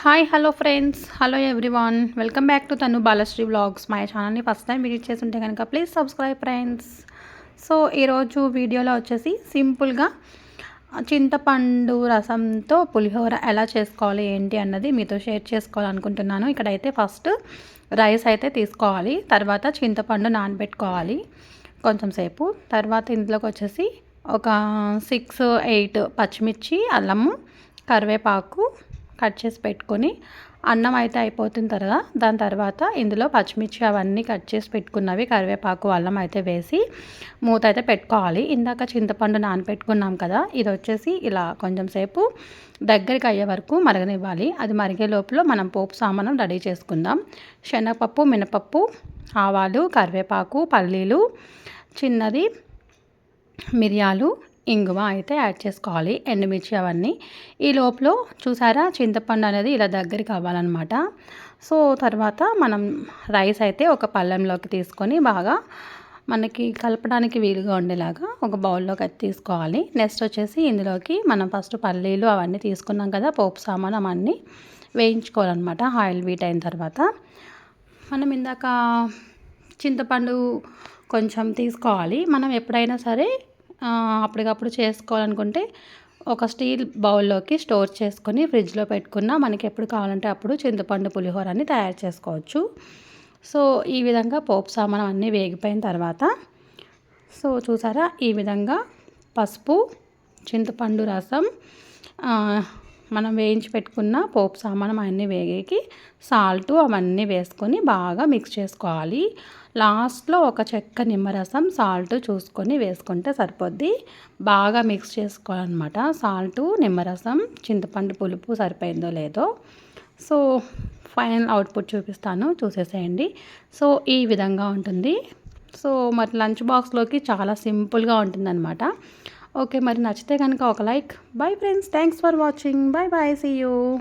Hi hello friends hello everyone welcome back to Tanu Balasri vlogs మా ఛానల్ని first time visit చేసి ఉంటే కనుక ప్లీజ్ సబ్స్క్రైబ్ ఫ్రెండ్స్ సో ఈరోజు వీడియోలో వచ్చేసి సింపుల్గా చింతపండు రసంతో పులిహోర ఎలా చేసుకోవాలి ఏంటి అన్నది మీతో షేర్ చేసుకోవాలనుకుంటున్నాను. ఇక్కడైతే ఫస్ట్ రైస్ అయితే తీసుకోవాలి తర్వాత చింతపండు నానబెట్టుకోవాలి కొంచెం సేపు. తర్వాత ఇంట్లోకి వచ్చేసి ఒక సిక్స్ ఎయిట్ పచ్చిమిర్చి అల్లము కరివేపాకు కట్ చేసి పెట్టుకొని అన్నం అయితే అయిపోతుంది తర్వాత దాని తర్వాత ఇందులో పచ్చిమిర్చి అవన్నీ కట్ చేసి పెట్టుకున్నవి కరివేపాకు అల్లం అయితే వేసి మూత అయితే పెట్టుకోవాలి. ఇందాక చింతపండు నానపెట్టుకున్నాం కదా ఇది వచ్చేసి ఇలా కొంచెం సేపు దగ్గరికి అయ్యే వరకు మరగనివ్వాలి. అది మరిగే లోపల మనం పోపు సామానం రెడీ చేసుకుందాం. శనగపప్పు మినపప్పు ఆవాలు కరివేపాకు పల్లీలు చిన్నది మిరియాలు ఇంగువ అయితే యాడ్ చేసుకోవాలి ఎండుమిర్చి అవన్నీ. ఈ లోపల చూసారా చింతపండు అనేది ఇలా దగ్గరికి అవ్వాలన్నమాట సో తర్వాత మనం రైస్ అయితే ఒక పళ్ళెంలోకి తీసుకొని బాగా మనకి కలపడానికి వీలుగా ఉండేలాగా ఒక బౌల్లోకి అయితే తీసుకోవాలి. నెక్స్ట్ వచ్చేసి ఇందులోకి మనం ఫస్ట్ పల్లీలు అవన్నీ తీసుకున్నాం కదా పోపు సామాన్ అవన్నీ వేయించుకోవాలన్నమాట ఆయిల్ వీట్ అయిన తర్వాత. మనం ఇందాక చింతపండు కొంచెం తీసుకోవాలి. మనం ఎప్పుడైనా సరే అప్పటికప్పుడు చేసుకోవాలనుకుంటే ఒక స్టీల్ బౌల్లోకి స్టోర్ చేసుకొని ఫ్రిడ్జ్లో పెట్టుకున్న మనకి ఎప్పుడు కావాలంటే అప్పుడు చింతపండు పులిహోరని తయారు చేసుకోవచ్చు. సో ఈ విధంగా పోపు సామానం అన్నీ వేగిపోయిన తర్వాత సో చూసారా? ఈ విధంగా పసుపు చింతపండు రసం మనం వేయించి పెట్టుకున్న పోపు సామానం అన్నీ వేగేకి సాల్ట్ అవన్నీ వేసుకొని బాగా మిక్స్ చేసుకోవాలి. లాస్ట్లో ఒక చెక్క నిమ్మరసం సాల్ట్ చూసుకొని వేసుకుంటే సరిపోద్ది. బాగా మిక్స్ చేసుకోవాలన్నమాట. సాల్ట్ నిమ్మరసం చింతపండు పులుపు సరిపోయిందో లేదో. సో ఫైనల్ అవుట్పుట్ చూపిస్తాను. చూసేసేయండి. సో ఈ విధంగా ఉంటుంది. సో మరి లంచ్ బాక్స్లోకి చాలా సింపుల్గా ఉంటుందన్నమాట. ఓకే మరి నచ్చితే కనుక ఒక like. Bye friends thanks for watching bye bye see you